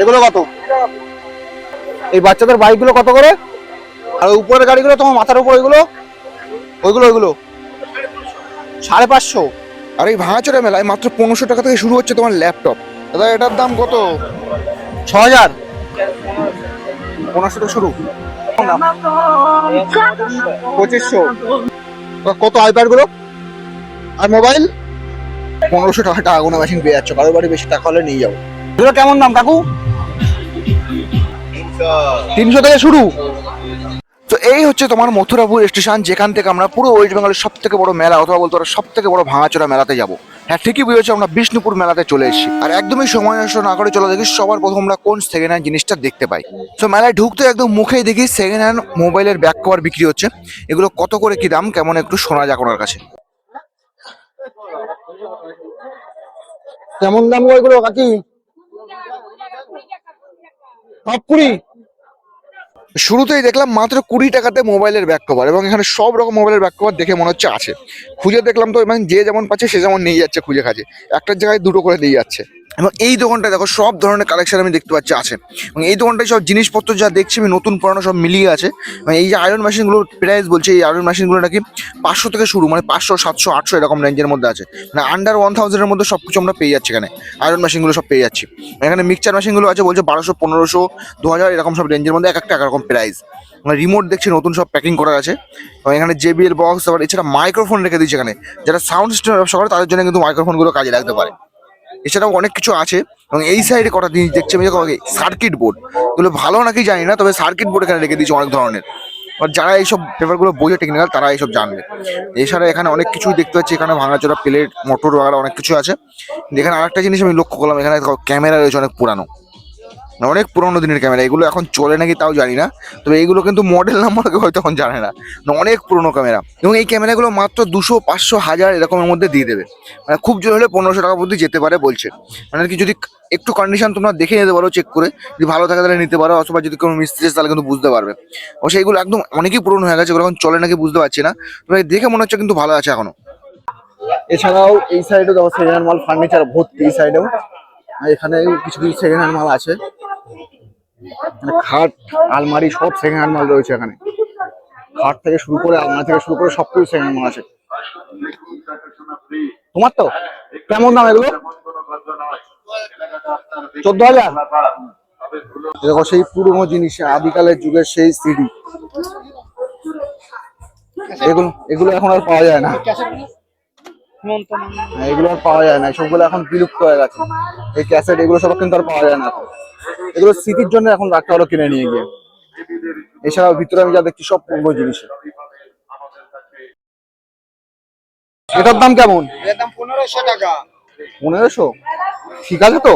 এগুলো কত? এই বাচ্চাদের বাইকগুলো কত করে? আর উপরের গাড়িগুলো তোমার মাথার উপর ওইগুলো? ওইগুলো ওইগুলো? সাড়ে পাঁচশো? আর এই ভাঙাচোরা মেলায় মাত্র পনেরোশো টাকা থেকে শুরু হচ্ছে তোমার ল্যাপটপ। দাদা এটার দাম কত? ছ হাজার। পনেরোশো থেকে শুরু। পঁচিশশো। কত আইপ্যাডগুলো আর মোবাইল? পনেরোশো টাকা টাকা গোনা মেশিন পেয়ে যাচ্ছ। কারোর বাড়ি বেশি টাকা হলে নিয়ে যাও। এগুলো কেমন দাম, কাকু? তিনশো। থেকে শুরু। তো এই হচ্ছে তোমার মথুরাপুর স্টেশন যেখান থেকে আমরা পুরো ওয়েস্ট বেঙ্গলের সব থেকে বড় মেলা, অথবা বলতে পারো সব থেকে বড় ভাঙাচোরা মেলাতে যাব। হ্যাঁ ঠিকই বুঝেছ, আমরা বিষ্ণুপুর মেলাতে চলে এসেছি। আর একদমই সময় নষ্ট না করে চলে দেখি সবার প্রথম আমরা কোন সেকেন্ড হ্যান্ড জিনিসটা দেখতে পাই। তো মেলায় ঢুকতে একদম মুখেই দেখি সেকেন্ড হ্যান্ড মোবাইলের ব্যাক কভার বিক্রি হচ্ছে। এগুলো কত করে কি দাম, কেমন একটু শোনা যাক ওনার কাছে। কেমন দাম গো এগুলো কাকি? সব কুড়ি? শুরুতেই দেখলাম মাত্র কুড়ি টাকাতে মোবাইলের ব্যাক কভার এবং এখানে সব রকম মোবাইলের ব্যাক কভার দেখে মনে হচ্ছে আছে। খুঁজে দেখলাম তো এবং যে যেমন পাচ্ছে সে যেমন নিয়ে যাচ্ছে খুঁজে খাচ্ছে একটার জায়গায় দুটো করে দিয়ে যাচ্ছে। এবং এই দোকানটা দেখো সব ধরনের কালেকশন আমি দেখতে পাচ্ছি আছে। এবং এই দোকানটায় সব জিনিসপত্র যা দেখছি, আমি নতুন পুরানো সব মিলিয়ে আছে। এবং এই যে আয়রন মেশিনগুলোর প্রাইস বলছে, এই আয়রন মেশিনগুলো নাকি পাঁচশো থেকে শুরু মানে পাঁচশো, সাতশো, আটশো এরকম রেঞ্জের মধ্যে আছে। মানে আন্ডার ওয়ান থাউজেন্ডের মধ্যে সব কিছু আমরা পেয়ে যাচ্ছি এখানে। আয়রন মেশিনগুলো সব পেয়ে যাচ্ছি। এখানে মিক্সচার মেশিনগুলো আছে বলছে বারোশো, পনেরোশো দু হাজার এরকম সব রেঞ্জের মধ্যে এক একটা এক রকম প্রাইস মানে রিমোট দেখছি, নতুন সব প্যাকিং করা আছে। এবং এখানে জেবিএল বক্স আবার এছাড়া মাইক্রোফোন রেখে দিয়েছে এখানে। যারা সাউন্ড সিস্টেম ব্যবসা করে, তাদের জন্য কিন্তু মাইক্রোফোনগুলো কাজে লাগতে পারে। এছাড়াও অনেক কিছু আছে। এবং এই সাইডে কটা জিনিস দেখছি আমি সার্কিট বোর্ড এগুলো ভালো নাকি জানি না, তবে সার্কিট বোর্ড এখানে রেখে দিয়েছি অনেক ধরনের। আর যারা এইসব পেপারগুলো বোঝে টেকনিক্যাল তারা এইসব জানবে। এছাড়া এখানে অনেক কিছুই দেখতে পাচ্ছি, এখানে ভাঙাচোরা প্লেট মোটর ওয়াগারা অনেক কিছু আছে। এখানে আরেকটা জিনিস আমি লক্ষ্য করলাম, এখানে ক্যামেরা রয়েছে অনেক পুরানো। অনেক পুরোনো দিনের ক্যামেরা এগুলো এখন চলে নাকি তাও জানি না, তবে এইগুলো কিন্তু মডেল নাম্বার হয়তো এখন জানে না। মানে অনেক পুরোনো ক্যামেরা এবং এই ক্যামেরাগুলো মাত্র দুশো, পাঁচশো, হাজার এরকমের মধ্যে দিয়ে দেবে। মানে খুব জোর হলে পনেরোশো টাকা অবধি যেতে পারে বলছে। মানে কি যদি একটু কন্ডিশন তোমরা দেখে নিতে পারো চেক করে। যদি ভালো থাকে তাহলে নিতে পারো, অথবা যদি কোনো মিস্ত্রি তাহলে কিন্তু বুঝতে পারবে। ও সেইগুলো একদম অনেকই পুরনো হয়ে গেছে, এগুলো এখন চলে নাকি বুঝতে পারছি না। তবে দেখে মনে হচ্ছে কিন্তু ভালো আছে এখনও। এছাড়াও এই সাইডে দেখো সেকেন্ড হ্যান্ড মাল ফার্নিচার ভর্তি এই সাইডেও এখানে কিছু কিছু সেকেন্ড হ্যান্ড মাল আছে। মানে খাট, আলমারি সব সেকেন্ড হ্যান্ড মাল রয়েছে এখানে। খাট থেকে শুরু করে আলমারি থেকে শুরু করে সব কিছু সেকেন্ড হ্যান্ড মাল আছে। তোমার তো? কেমন দাম এগুলো? চোদ্দ হাজার? দেখো সেই পুরোনো জিনিস আদিকালের যুগের সেই সিডি এগুলো এগুলো এখন আর পাওয়া যায় না। এগুলো আর পাওয়া যায় না সবগুলো এখন বিলুপ্ত হয়ে গেছে। এই ক্যাসেট, এগুলো সব কিন্তু আর পাওয়া যায় না এগুলো স্মৃতির জন্য এখন রাখতে হলো কিনে নিয়ে গিয়ে। এছাড়াও ভিতরে আমি যা দেখছি সব পুরনো জিনিস। এটার দাম কেমন? পনেরোশো টাকা। পনেরোশো? ঠিক আছে তো?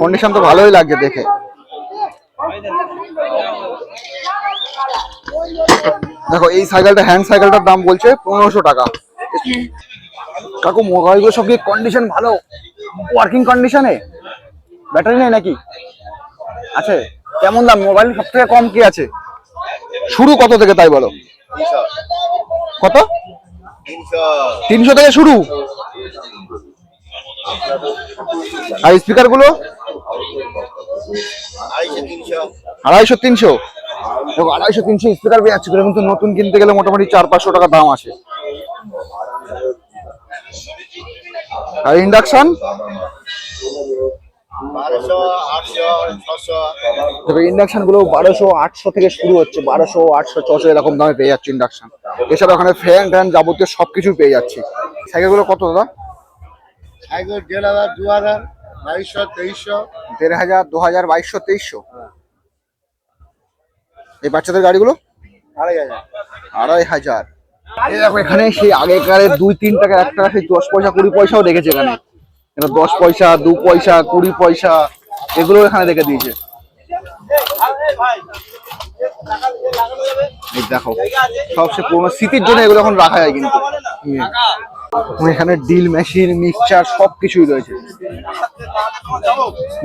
কন্ডিশন তো ভালোই লাগছে দেখে। দেখো এই সাইকেলটা হ্যান্ড সাইকেলটার দাম বলছে পনেরোশো টাকা। কাকু, মোবাইলগুলো সব কি কন্ডিশন ভালো? ওয়ার্কিং কন্ডিশনে ব্যাটারি নেই নাকি? আছে কেমন দাম? মোবাইল সব থেকে কম কি আছে? শুরু কত থেকে তাই বলো? কত? তিনশো থেকে শুরু? আর স্পিকারগুলো আড়াইশো, তিনশো। আড়াইশো, তিনশো স্পিকার পেয়ে যাচ্ছে কিন্তু নতুন কিনতে গেলে মোটামুটি চার, পাঁচশো টাকা দাম আছে। আর ইন্ডাকশন বারোশো আটশো ছশো। ইন্ডাকশনগুলো বারোশো আটশো থেকে শুরু হচ্ছে। বারোশো আটশো ছশো এরকম দামে পেয়ে যাচ্ছে ইন্ডাকশন এছাড়া ওখানে ফ্যান ট্যান যাবতীয় সবকিছু পেয়ে যাচ্ছি। সাইকেলগুলো কত দাদা? সাইকেল দেড় হাজার দু হাজার বাইশশো তেইশশো। দেড় হাজার দু হাজার বাইশশো তেইশশো। এই বাচ্চাদের গাড়িগুলো? আড়াই হাজার। আড়াই হাজার। এই দেখো, এখানে সেই আগেকারের দুই, তিন টাকা এক টাকা, সেই দশ পয়সা, কুড়ি পয়সাও রেখেছে এখানে এটা দশ পয়সা, দু পয়সা, কুড়ি পয়সা এগুলো এখানে রেখে দিয়েছে দেখো সবচেয়ে পুরোনো স্মৃতির জন্য এগুলো এখন রাখা যায় কিন্তু। এখানে ডিল মেশিন মিক্সচার সব কিছুই রয়েছে।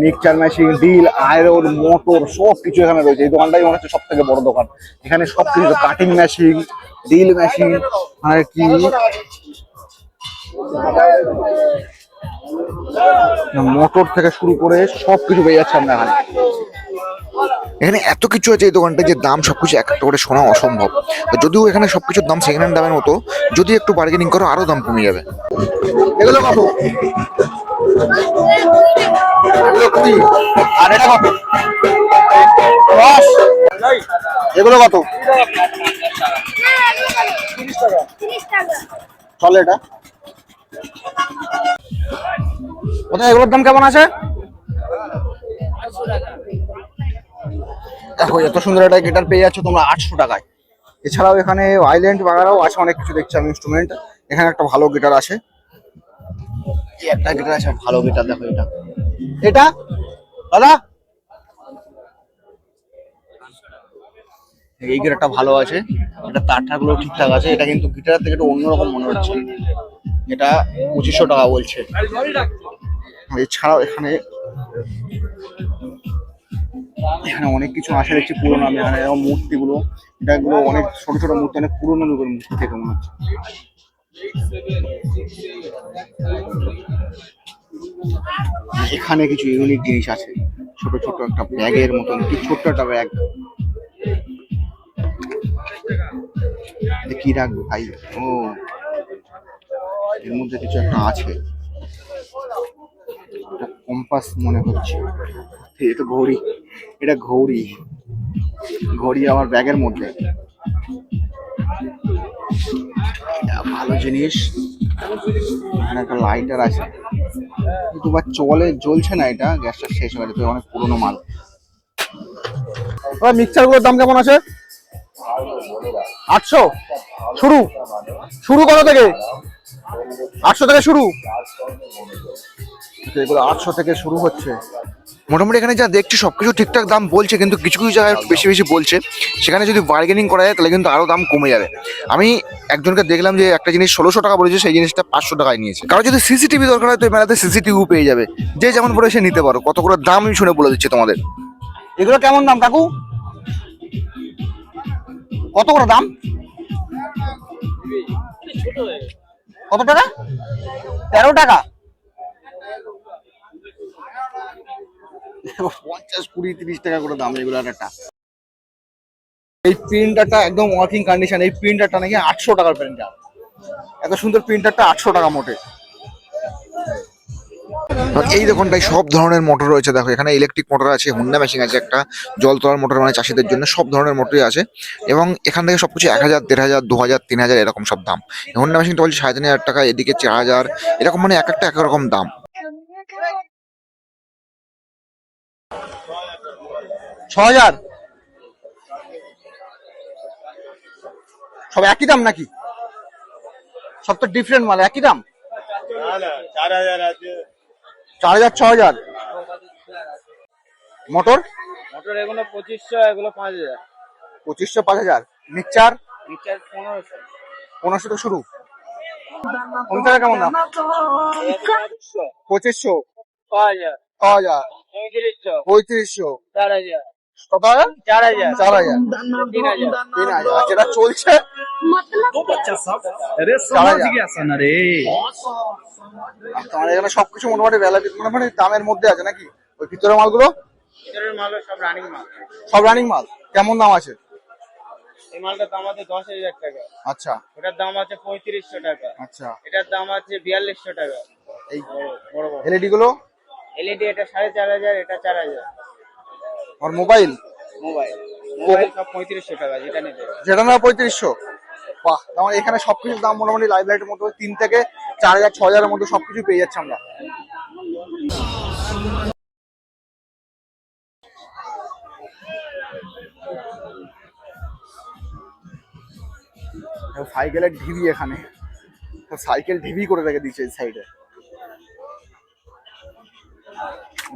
Mixture machine drill iron motor সব কিছু এখানে রয়েছে। এই দোকানটাই মনে হচ্ছে সব থেকে বড় দোকান। এখানে সব কিছু কাটিং মেশিন ডিল মেশিন আর কি? মোটর থেকে শুরু করে সব কিছু পেয়ে যাচ্ছে আমরা এখানে। এখানে এত কিছু আছে এই দোকানটা যে দাম সবকিছু এক একটা করে শোনা অসম্ভব। যদিও এখানে সবকিছুর দাম সেকেন্ড হ্যান্ড দামের মতো, যদি একটু বার্গেনিং করো, আরও দাম কমে যাবে। এগুলো কত আর এটা এগুলো কত? এটা। এগুলোর দাম কেমন আছে? দেখো, এত সুন্দর একটা গিটার পেয়ে যাচ্ছ তোমরা আটশো টাকায়। এছাড়াও এখানে আইল্যান্ড বাগারাও আছে, অনেক কিছু দেখছি আমি ইনস্ট্রুমেন্ট এখানে একটা ভালো গিটার আছে। একটা গিটার আছে, ভালো গিটার দেখো এটা। এটা? দাদা? এই গিটারটা ভালো আছে। এটা তারগুলো ঠিকঠাক আছে, এটা কিন্তু গিটার থেকে একটু অন্যরকম মনে হচ্ছে। এটা পঁচিশশো টাকা বলছে। এছাড়াও এখানে এখানে অনেক কিছু আসে দেখছি পুরোনো, আমি এখানে এরকম মূর্তিগুলো এটা এগুলো অনেক ছোট ছোট মূর্তি, অনেক পুরোনো যুগের মূর্তি থেকে মনে হচ্ছে। এখানে কিছু ইউনিক জিনিস আছে, ছোট ছোট একটা ব্যাগের মতন, কি ছোট্ট একটা ব্যাগ। কি রাখব? ভাই, ও, এর মধ্যে কিছু একটা আছে। কম্পাস মনে হচ্ছে। এটা ঘড়ি এটা ঘড়ি। ঘড়ি আমার ব্যাগের মধ্যে। এটা ভালো জিনিস। একটা লাইটার আছে। কিন্তু বা চলে জ্বলছে না এটা গ্যাসটা শেষ হয়ে গেছে অনেক পুরোনো মাল। মিক্সারগুলোর দাম কেমন আছে? আটশো? শুরু। শুরু কত থেকে? আটশো থেকে শুরু। এগুলো আটশো থেকে শুরু হচ্ছে। মোটামুটি এখানে যা দেখছি সব কিছু ঠিকঠাক দাম বলছে কিন্তু কিছু কিছু জায়গায় একটু বেশি বেশি বলছে। সেখানে যদি বার্গেনিং করা যায় তাহলে কিন্তু আরও দাম কমে যাবে। আমি একজনকে দেখলাম যে একটা জিনিস ষোলোশো টাকা বলেছে সেই জিনিসটা পাঁচশো টাকায় নিয়েছে। কারও যদি সিসিটিভি দরকার হয় তো মেলাতে সিসিটিভিও পেয়ে যাবে। যে যেমন পরে সে নিতে পারো। কত করে দাম আমি শুনে বলে দিচ্ছি তোমাদের। এগুলো কেমন দাম কাকু? কত করে দাম? কত টাকা? তেরো টাকা। পঞ্চাশ, কুড়ি, তিরিশ টাকা করে দাম এগুলো একটা। এই প্রিন্টারটা একদম ওয়ার্কিং কন্ডিশন এই প্রিন্টারটা নাকি আটশো টাকার প্রিন্টার। এত সুন্দর প্রিন্টারটা আটশো টাকা মোটে। এই দোকানটায় সব ধরনের মোটর রয়েছে। দেখো, এখানে ইলেকট্রিক মোটর আছে হুন্ডা মেশিন আছে, একটা জল তোলার মোটর মানে চাষিদের জন্য সব ধরনের মোটরই আছে। এবং এখান থেকে সবকিছু এক হাজার, দেড় হাজার, দু হাজার, তিন হাজার এরকম সব দাম। হুন্ডা মেশিনটা বলছে সাড়ে তিন হাজার টাকা, এদিকে চার হাজার, এরকম মানে এক একটা এক রকম দাম। ছ হাজার সব একই দাম নাকি? সব তো ডিফারেন্ট মাল একই দাম? চার হাজার ছ হাজার মোটর? মোটর এগুলো পঁচিশশো এগুলো পাঁচ হাজার। পঁচিশশো পাঁচ হাজার। মিক্সচার পনেরোশো। শুরু। কেমন দাম? পঁচিশশো। ছ হাজার। হাজার পঁয়ত্রিশশো। চার হাজার। যেটা চলছে? মানে সবকিছু মোটামুটি বেলাবি মানে মানে দামের মধ্যে আছে নাকি? ওই ভিতরের মালগুলো? মাল সব রানিং মাল। সব রানিং মাল। কেমন দাম আছে? এই মালটার দাম আছে দশ হাজার টাকা। আচ্ছা। এটার দাম আছে পঁয়ত্রিশশো টাকা। আচ্ছা। এটার দাম আছে বিয়াল্লিশশো টাকা। এই বড় বড় এলইডি গুলো? এলইডি এটা সাড়ে চার হাজার এটা চার হাজার। আর মোবাইল? মোবাইল। মোবাইল সব পঁয়ত্রিশশো টাকা যেটা নেবে। যেটা না পঁয়ত্রিশশো? বাহ আমার এখানে সবকিছুর দাম মোটামুটি লাইটের মতো তিন থেকে চার হাজার ছ হাজারের মধ্যে সবকিছু পেয়ে যাচ্ছে আমরা। সাইকেলের ঢিবি এখানে। সাইকেল ঢিবি করে রেখে দিচ্ছে এই সাইডে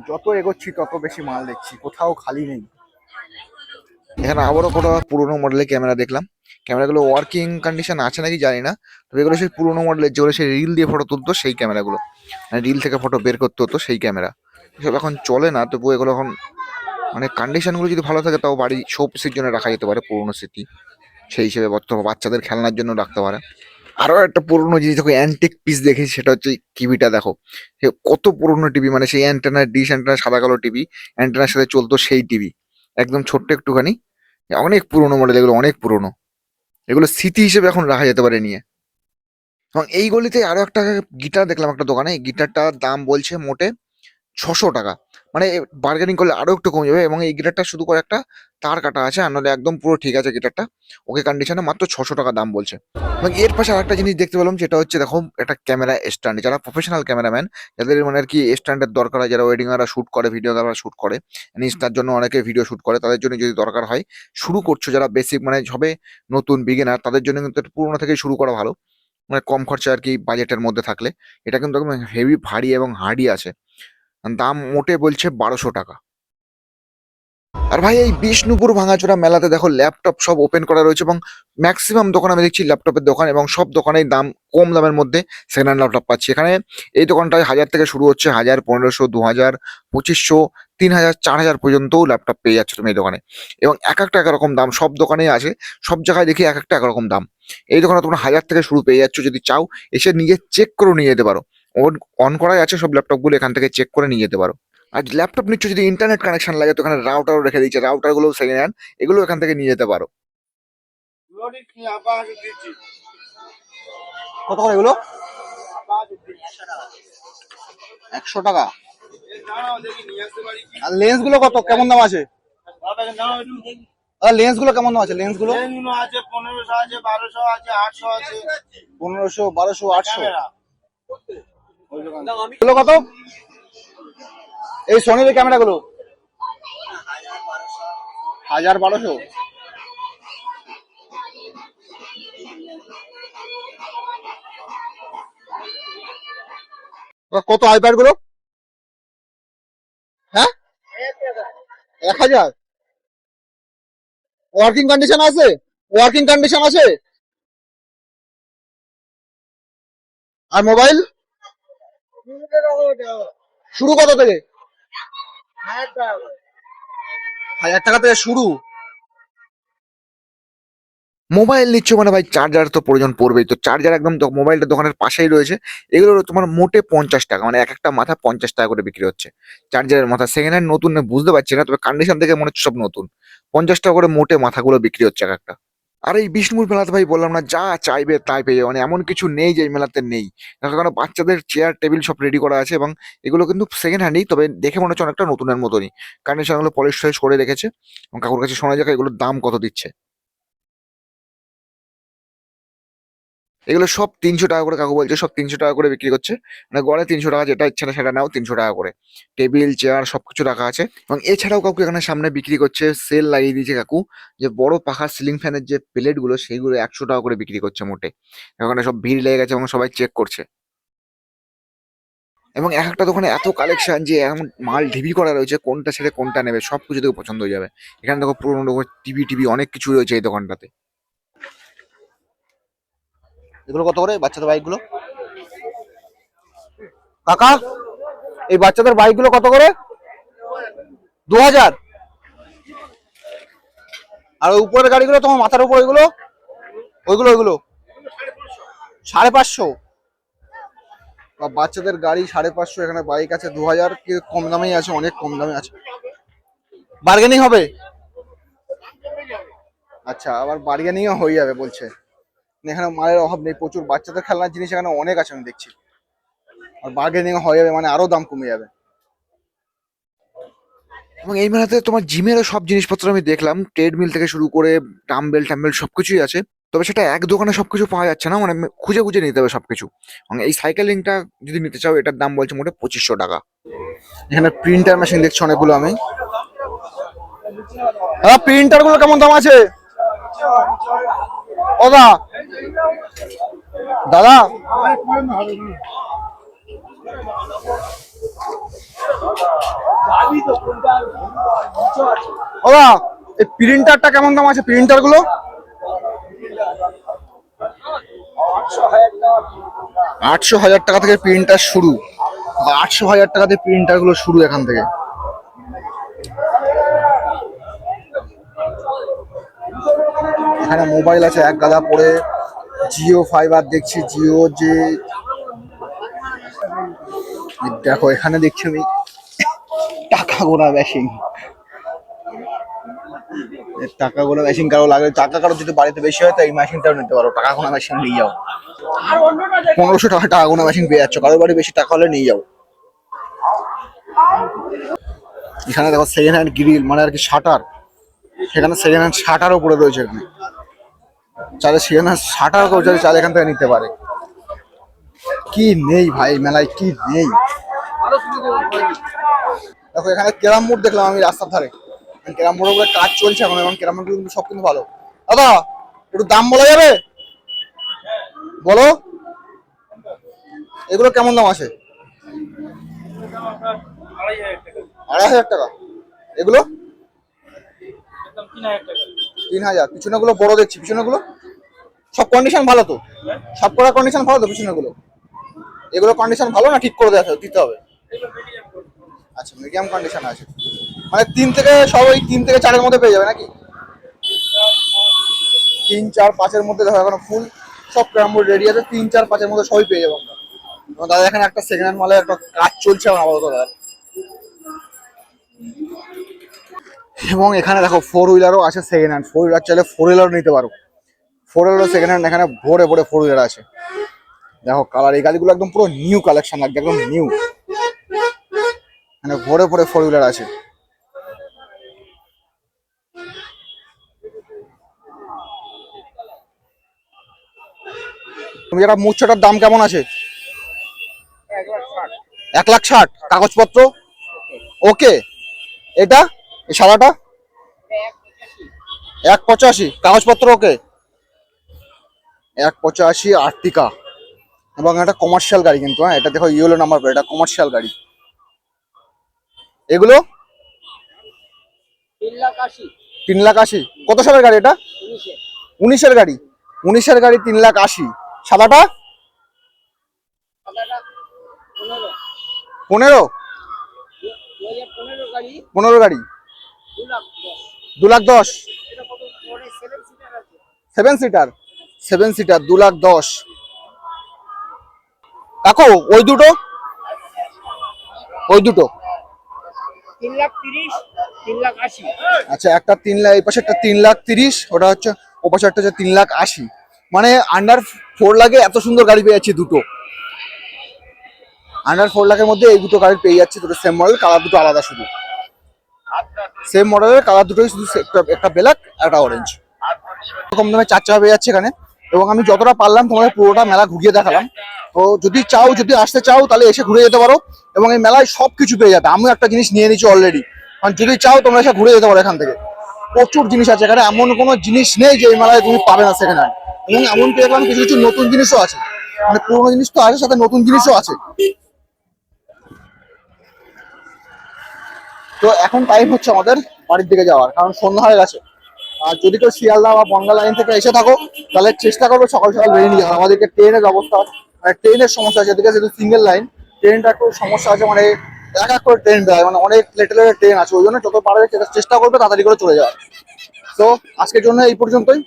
যত এগোচ্ছি, তত বেশি মাল দেখছি। কোথাও খালি নেই। এখানে আবারও কোনো পুরোনো মডেলের ক্যামেরা দেখলাম। ক্যামেরাগুলো ওয়ার্কিং কন্ডিশন আছে নাকি জানি না। তবে এগুলো সেই পুরোনো মডেলের যেগুলো সেই রিল দিয়ে ফটো তুলতো, সেই ক্যামেরাগুলো। মানে রিল থেকে ফটো বের করতে হতো, সেই ক্যামেরা। এসব এখন চলে না তবু এগুলো এখন মানে কন্ডিশনগুলো যদি ভালো থাকে, তাও বাড়ি শো পিসের জন্য রাখা যেতে পারে পুরোনো স্মৃতি সেই হিসেবে অথবা বাচ্চাদের খেলনার জন্য রাখতে পারে। আরও একটা পুরনো জিনিস, দেখো অ্যান্টিক পিস দেখেছি, সেটা হচ্ছে টিভিটা, দেখো। কত পুরনো টিভি মানে সেই অ্যান্টেনার ডিশ অ্যান্টেনা সাদা কালো টিভি অ্যান্টেনার সাথে চলতো সেই টিভি। একদম ছোট্ট একটুখানি, অনেক পুরনো মডেল এগুলো অনেক পুরনো। এগুলো স্মৃতি হিসেবে এখন রাখা যেতে পারে নিয়ে। এবং এই গলিতে আরও একটা গিটার দেখলাম, একটা দোকানে গিটারটার দাম বলছে মোটে ছশো টাকা। মানে বার্গেনিং করলে আরও একটু কমে যাবে এবং এই গিটারটা শুধু করে একটা তার কাটা আছে আর নাহলে একদম পুরো ঠিক আছে গিটারটা ওকে কন্ডিশনে মাত্র ছশো টাকা দাম বলছে। এবং এর পাশে আরেকটা জিনিস দেখতে পেলাম যেটা হচ্ছে দেখো একটা ক্যামেরা স্ট্যান্ড যারা প্রফেশনাল ক্যামেরাম্যান যাদের মানে আর কি স্ট্যান্ডের দরকার হয়, যারা ওয়েডিং এরা শুট করে ভিডিও তারা শুট করে তার জন্য অনেকে ভিডিও শুট করে, তাদের জন্য যদি দরকার হয়, শুরু করছ যারা বেসিক মানে হবে নতুন বিগিনার তাদের জন্য কিন্তু পুরোনো থেকেই শুরু করা ভালো। মানে কম খরচা আর কি বাজেটের মধ্যে থাকলে। এটা কিন্তু একদম হেভি ভারী এবং হার্ডি আছে। দাম মোটে বলছে বারোশো টাকা। আর ভাই, এই বিষ্ণুপুর ভাঙাচোরা মেলাতে দেখো ল্যাপটপ সব ওপেন করা রয়েছে এবং ম্যাক্সিমাম দোকান আমি দেখছি ল্যাপটপের দোকান এবং সব দোকানেই দাম কম দামের মধ্যে সেকেন্ড হ্যান্ড ল্যাপটপ পাচ্ছি। এখানে এই দোকানটায় হাজার থেকে শুরু হচ্ছে, হাজার, পনেরোশো দু হাজার পঁচিশশো তিন হাজার চার হাজার পর্যন্তও ল্যাপটপ পেয়ে যাচ্ছে তুমি এই দোকানে। এবং এক একটা একরকম দাম, সব দোকানেই আছে, সব জায়গায় দেখি এক একটা একরকম দাম। এই দোকানে তোমরা হাজার থেকে শুরু পেয়ে যাচ্ছ যদি চাও, এসে নিজে চেক করে নিয়ে যেতে পারো। অন অন করাই আছে সব ল্যাপটপগুলো এখান থেকে চেক করে নিয়ে যেতে পারো। আর ল্যাপটপ নিচ্ছ যদি ইন্টারনেট কানেকশন লাগে তো এখানে রাউটারও রেখে দিচ্ছে রাউটারগুলো সেকেন্ড হ্যান্ড এগুলো এখান থেকে নিয়ে যেতে পারো। কত করে এগুলো? একশো টাকা। আর লেন্সগুলো কত? কেমন দাম আছে? আর লেন্সগুলো কেমন দাম আছে? লেন্সগুলো? আছে পনেরোশো আছে বারোশো আছে আটশো। আছে পনেরোশো বারোশো আটশো। এগুলো কত? এই সোনির ক্যামেরা গুলো? হাজার বারোশো। কত আইপ্যাডগুলো? হ্যাঁ? এক হাজার। ওয়ার্কিং কন্ডিশন আছে? ওয়ার্কিং কন্ডিশন আছে? আর মোবাইল শুরু কত থেকে? হাজার টাকা থেকে শুরু। মোবাইল নিচ্ছ মানে ভাই চার্জার তো প্রয়োজন পড়বেই। তো চার্জার একদম মোবাইলটা দোকানের পাশেই রয়েছে। এগুলো তোমার মোটে পঞ্চাশ টাকা মানে এক একটা মাথা পঞ্চাশ টাকা করে বিক্রি হচ্ছে। চার্জারের মাথা সেকেন্ড হ্যান্ড নতুন, বুঝতে পারছি না, তবে কন্ডিশন থেকে মনে হচ্ছে সব নতুন। পঞ্চাশ টাকা করে মোটে মাথাগুলো বিক্রি হচ্ছে এক একটা। আর এই বিষ্ণুপুর মেলাতে ভাই বললাম না, যা চাইবে তাই পেয়ে। মানে এমন কিছু নেই যে এই মেলাতে নেই। কারণ বাচ্চাদের চেয়ার টেবিল সব রেডি করা আছে এবং এগুলো কিন্তু সেকেন্ড হ্যান্ডই তবে দেখে মনে হচ্ছে অনেকটা নতুনের মতনই। কারণগুলো পলিশ করে রেখেছে এবং কাকুর কাছে শোনা যাক এগুলোর দাম কত দিচ্ছে। এগুলো সব তিনশো টাকা করে কাকু বলছে, সব তিনশো টাকা করে বিক্রি করছে। মানে গড়ে তিনশো টাকা যেটা ইচ্ছা না সেটা নাও তিনশো টাকা করে। টেবিল, চেয়ার সবকিছু রাখা আছে এবং এছাড়াও কাকু এখানে সামনে বিক্রি করছে, সেল লাগিয়ে দিয়েছে কাকু। যে বড় পাখা সিলিং ফ্যানের যে প্লেটগুলো সেইগুলো একশো টাকা করে বিক্রি করছে মোটে। ওখানে সব ভিড় লেগে গেছে এবং সবাই চেক করছে। এবং এক একটা দোকানে এত কালেকশন যে এমন মাল ঢিবি করা রয়েছে, কোনটা ছেড়ে কোনটা নেবে সব কিছু পছন্দ হয়ে যাবে। এখানে দেখো পুরোনো টিভি টিভি অনেক কিছু রয়েছে এই দোকানটাতে। এগুলো কত করে? বাচ্চাদের বাইকগুলো? কাকা, এই বাচ্চাদের বাইকগুলো কত করে? দু হাজার আর উপরের গাড়িগুলো, তোমার মাথার উপর ওইগুলো? ওইগুলো ওইগুলো? সাড়ে পাঁচশো। বাচ্চাদের গাড়ি সাড়ে পাঁচশো, এখানে বাইক আছে দু হাজার কম দামেই আছে, অনেক কম দামে আছে। বার্গেনিং হবে? আচ্ছা আবার বার্গেনিংও হয়ে যাবে বলছে। এখানে মালের অভাব নেই প্রচুর। বাচ্চাদের খেলনার জিনিস এখানে অনেক আছে আমি দেখছি। আর বার্গেনিং হয়ে যাবে মানে আরও দাম কমে যাবে। এবং এই মেলাতে তোমার জিমেরও সব জিনিসপত্র আমি দেখলাম। ট্রেডমিল থেকে শুরু করে ডাম্বেল টাম্বেল সবকিছুই আছে। তবে সেটা এক দোকানে সবকিছু পাওয়া যাচ্ছে না মানে খুঁজে খুঁজে নিতে হবে সবকিছু। এবং এই সাইকেলিংটা যদি নিতে চাও এটার দাম বলছে মোটে পঁচিশশো টাকা। এখানে প্রিন্টার মেশিন দেখছি অনেকগুলো আমি। প্রিন্টারগুলো কেমন দাম আছে? ও দা দাদা। ও দা এই প্রিন্টারটা কেমন দাম আছে প্রিন্টারগুলো আটশো হাজার টাকা থেকে প্রিন্টার শুরু। আটশো হাজার টাকা থেকে প্রিন্টারগুলো শুরু এখান থেকে। এখানে মোবাইল আছে, এক গাদা পড়ে জিও ফাইবার দেখছি, জিও যে দেখো, এখানে দেখছি আমি টাকা গোনা মেশিন টাকা গোনা মেশিন কারও লাগে টাকা কারও যদি বাড়িতে বেশি হয়, তো এই মেশিনটাও নিতে পারো। টাকা গোনা মেশিন নিয়ে যাও। পনেরোশো টাকা টাকা গোনা মেশিন পেয়ে যাচ্ছ। কারোর বাড়ি বেশি টাকা হলে নিয়ে যাও। এখানে দেখো সেকেন্ড হ্যান্ড গ্রিল মানে আর কি শাটার সেখানে সেকেন্ড হ্যান্ড শাটারও পড়ে রয়েছে এখানে। চাইলে সেখানে শাটার কেউ চাইলে চাল এখান থেকে নিতে পারে। কি নেই ভাই, মেলায় কি নেই? দেখো, এখানে ক্যারাম বোর্ড দেখলাম আমি রাস্তার ধারে। ক্যারাম বোর্ডের উপরে কাজ চলছে এখন এবং ক্যারাম বোর্ড কিন্তু সব কিন্তু ভালো। দাদা, একটু দাম বলা যাবে? বলো। এগুলো কেমন দাম আছে? আড়াই হাজার টাকা। এগুলো? তিন হাজার পিছনে গুলো বড় দেখছি পিছনে গুলো সব কন্ডিশন ভালো তো? সব করা কন্ডিশন ভালো তো পিছনে গুলো এগুলো কন্ডিশন ভালো না ঠিক করে দেওয়া দিতে হবে? আচ্ছা মিডিয়াম কন্ডিশন আছে। মানে তিন থেকে সব ওই তিন থেকে চারের মধ্যে পেয়ে যাবে নাকি? তিন, চার, পাঁচের মধ্যে দেখো এখন ফুল সব ক্যারামবোর্ড রেডি আছে, তিন, চার, পাঁচের মধ্যে সবই পেয়ে যাব আমরা। দাদা, এখানে একটা সেকেন্ড হ্যান্ড মালের একটা কাজ চলছে আমার আপাতত, দাদা। এবং এখানে দেখো ফোর হুইলারও আছে সেকেন্ড হ্যান্ড ফোর হুইলার চাইলে ফোর হুইলারও নিতে পারো। ফোর হুইলার সেকেন্ড হ্যান্ড এখানে ভরে ভরে ফোর হুইলার আছে। দেখো কালার এই গাড়িগুলো একদম পুরো নিউ কালেকশন লাগবে একদম নিউ মানে ভরে ভরে ফোর হুইলার আছে। তুমি যেটা মুচ্ছটার দাম কেমন আছে? এক লাখ ষাট। কাগজপত্র? ওকে। এটা? এই সাদাটা এক পঁচাশি। কাগজপত্র ওকে? এক পঁচাশি আর্টিকা। এবং এটা কমার্শিয়াল গাড়ি কিন্তু হ্যাঁ এটা দেখো ইয়েলো নাম্বার প্লেট এটা কমার্শিয়াল গাড়ি। এগুলো? তিন লাখ আশি। কত সালের গাড়ি এটা? উনিশের গাড়ি। উনিশের গাড়ি তিন লাখ আশি। সাদাটা? পনেরো। পনেরো গাড়ি। পনেরো গাড়ি। দু লাখ দশ। সেভেন সিটার সেভেন সিটার দু লাখ দশ। কাকু ওই দুটো? ওই দুটো। আচ্ছা একটা তিন লাখ এই পাশে একটা তিন লাখ তিরিশ ওটা হচ্ছে ও পাশে একটা হচ্ছে তিন লাখ আশি। মানে আন্ডার ফোর লাখে এত সুন্দর গাড়ি পেয়ে যাচ্ছি দুটো। আন্ডার ফোর লাখের মধ্যে এই দুটো গাড়ি পেয়ে যাচ্ছে দুটো সেম মডেল কালার দুটো আলাদা শুধু। সেম মডেলের কালার দুটোই শুধু একটা- ব্ল্যাক একটা অরেঞ্জ কম দামে চার চাকা পেয়ে যাচ্ছে এখানে। এবং আমি যতটা পারলাম তোমাদের পুরোটা মেলা ঘুরিয়ে দেখালাম। তো যদি চাও, যদি আসতে চাও, তাহলে এসে ঘুরে যেতে পারো। এবং এই মেলায় সব কিছু পেয়ে যাবে। আমিও একটা জিনিস নিয়ে নিচ্ছি অলরেডি কারণ যদি চাও, তোমরা এসে ঘুরে যেতে পারো এখান থেকে। প্রচুর জিনিস আছে এখানে। এমন কোনো জিনিস নেই যে এই মেলায় তুমি পাবে না সেখানে। এবং এমনকি দেখলাম কিছু কিছু নতুন জিনিসও আছে। মানে পুরোনো জিনিস তো আছে, সাথে নতুন জিনিসও আছে। তো এখন টাইম হচ্ছে আমাদের বাড়ির দিকে যাওয়ার, কারণ সন্ধ্যা হয়ে গেছে। আর যদি কেউ শিয়ালদা বা বনগা লাইন থেকে এসে থাকো, তাহলে চেষ্টা করব সকাল সকাল বেরিয়ে নিয়ে যাওয়ার। আমাদেরকে ট্রেনের অবস্থা মানে ট্রেনের সমস্যা আছে এদিকে যেহেতু সিঙ্গেল লাইন ট্রেনটা একটু সমস্যা আছে মানে এক এক করে ট্রেন দেয় মানে অনেক লেটে লেটে ট্রেন আছে। ওই জন্য যত পারবে চেষ্টা করবে তাড়াতাড়ি করে চলে যাওয়ার। তো আজকের জন্য এই পর্যন্তই।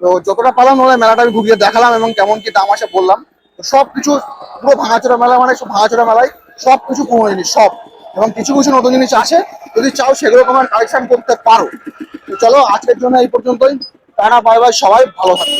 তো যতটা পারলাম ওরা মেলাটা আমি ঘুরিয়ে দেখালাম এবং কেমন কি দাম আসে বললাম। সব কিছু পুরো ভাঙাচোরা মেলা মানে ভাঙাচোরা মেলায় সব কিছু পুরোনো জিনিস, সব। এবং কিছু কিছু নতুন জিনিস আছে, যদি চাও সেগুলো তোমার কালেকশন করতে পারো। চলো, আজকের জন্য এই পর্যন্তই। টানা বাই বাই সবাই ভালো থাকবে